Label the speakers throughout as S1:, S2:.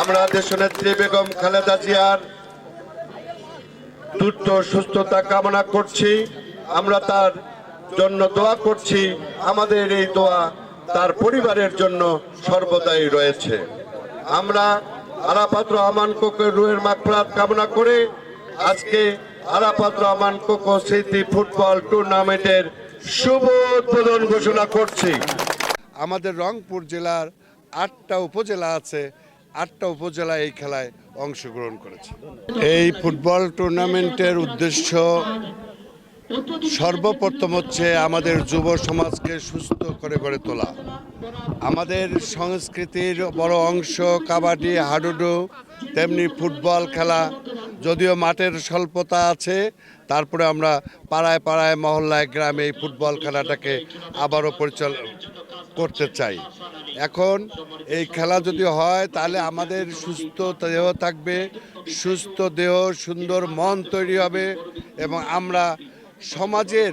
S1: আমরা দেশনেত্রী বেগম খালেদা জিয়ার দ্রুত সুস্থতা কামনা করছি। আমরা তার জন্য দোয়া করছি। আমাদের এই দোয়া তার পরিবারের জন্য সর্বদাই রয়েছে। আমরা আরাপাত রহমান কোকের রুহের মাকফরাত কামনা করে আজকে আরাপাত রহমান কোকো স্মৃতি ফুটবল টুর্নামেন্টের শুভ উদ্বোধন ঘোষণা করছি।
S2: আমাদের রংপুর জেলার আটটা উপজেলা আছে। আটটা উপজেলা এই খেলায় অংশগ্রহণ করেছে। এই ফুটবল টুর্নামেন্টের উদ্দেশ্য সর্বপ্রথম হচ্ছে আমাদের যুব সমাজকে সুস্থ করে গড়ে তোলা। আমাদের সংস্কৃতির বড় অংশ, কাবাডি, হাডুডু, তেমনি ফুটবল খেলা যদিও মাঠের স্বল্পতা আছে, তারপরে আমরা পাড়ায় পাড়ায় মহল্লায় গ্রামে এই ফুটবল খেলাটাকে আবারও পরিচাল, করতে চাই। এখন এই খেলা যদি হয়, তাহলে আমাদের সুস্থ দেহ থাকবে, সুস্থ দেহ, সুন্দর মন তৈরি হবে এবং আমরা সমাজের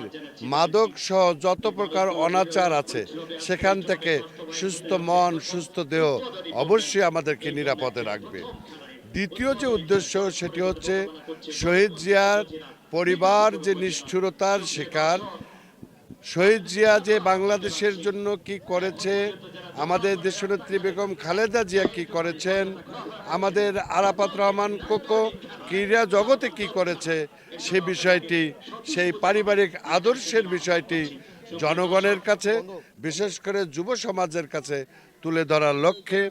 S2: মাদক সহ যত প্রকার অনাচার আছে, সেখান থেকে সুস্থ মন, সুস্থ দেহ অবশ্যই আমাদেরকে নিরাপদে রাখবে। দ্বিতীয় যে উদ্দেশ্য সেটি হচ্ছে শহীদ জিয়ার পরিবার যে নিষ্ঠুরতার শিকার। শহীদ জিয়া যে বাংলাদেশের জন্য কি করেছে, আমাদের দেশনেত্রী বেগম খালেদা জিয়া কি করেছেন, আমাদের আরাফাত রহমান কোকো ক্রীড়া জগতে কি করেছে, সে বিষয়টি, সেই পারিবারিক আদর্শের বিষয়টি জনগণের কাছে, বিশেষ করে যুব সমাজের কাছে তুলে ধরার লক্ষ্যে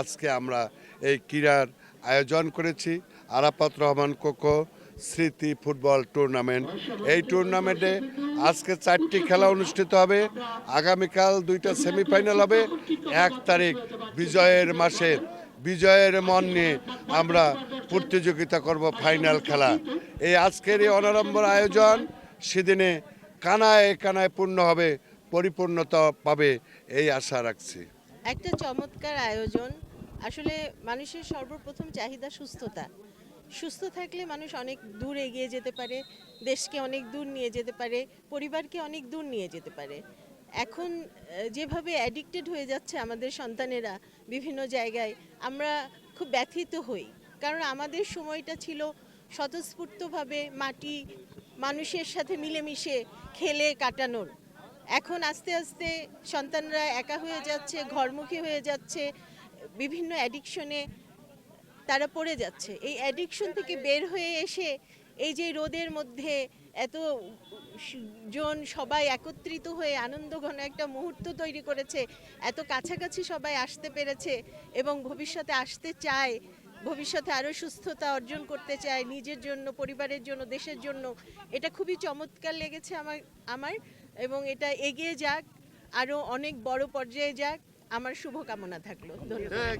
S2: আজকে আমরা এই ক্রীড়ার আয়োজন করেছি। আরাফাত রহমান কোকো স্মৃতি ফুটবল টুর্নামেন্ট। এই টুর্নামেন্টে আজকে চারটি খেলা অনুষ্ঠিত হবে। আগামীকাল দুইটা সেমিফাইনাল হবে। এক তারিখ বিজয়ের মাসে। বিজয়ের মন নিয়ে আমরা প্রতিযোগিতা করব ফাইনাল খেলা। এই আজকের এই অনারম্বর আয়োজন সেদিনে কানায় কানায় পূর্ণ হবে, পরিপূর্ণতা পাবে, এই আশা রাখছি।
S3: একটা চমৎকার আয়োজন। আসলে মানুষের সর্বপ্রথম চাহিদা সুস্থতা। সুস্থ থাকলে মানুষ অনেক দূর এগিয়ে যেতে পারে, দেশকে অনেক দূর নিয়ে যেতে পারে, পরিবারকে অনেক দূর নিয়ে যেতে পারে। এখন যেভাবে অ্যাডিক্টেড হয়ে যাচ্ছে আমাদের সন্তানেরা বিভিন্ন জায়গায়, আমরা খুব ব্যথিত হই। কারণ আমাদের সময়টা ছিল স্বতঃস্ফূর্তভাবে মাটি, মানুষের সাথে মিলেমিশে খেলে কাটানোর। এখন আস্তে আস্তে সন্তানরা একা হয়ে যাচ্ছে, ঘরমুখী হয়ে যাচ্ছে বিভিন্ন অ্যাডিকশনে তারা পড়ে যাচ্ছে। এই অ্যাডিকশন থেকে বের হয়ে এসে এই যে রোদের মধ্যে এত জন সবাই একত্রিত হয়ে আনন্দ ঘন একটা মুহূর্ত তৈরি করেছে, এত কাছাকাছি সবাই আসতে পেরেছে এবং ভবিষ্যতে আসতে চায়, ভবিষ্যতে আরও সুস্থতা অর্জন করতে চায় নিজের জন্য, পরিবারের জন্য, দেশের জন্য, এটা খুবই চমৎকার লেগেছে আমার আমার এবং এটা এগিয়ে যাক, আরও অনেক বড় পর্যায়ে যাক। আমার শুভকামনা থাকল। ধন্যবাদ।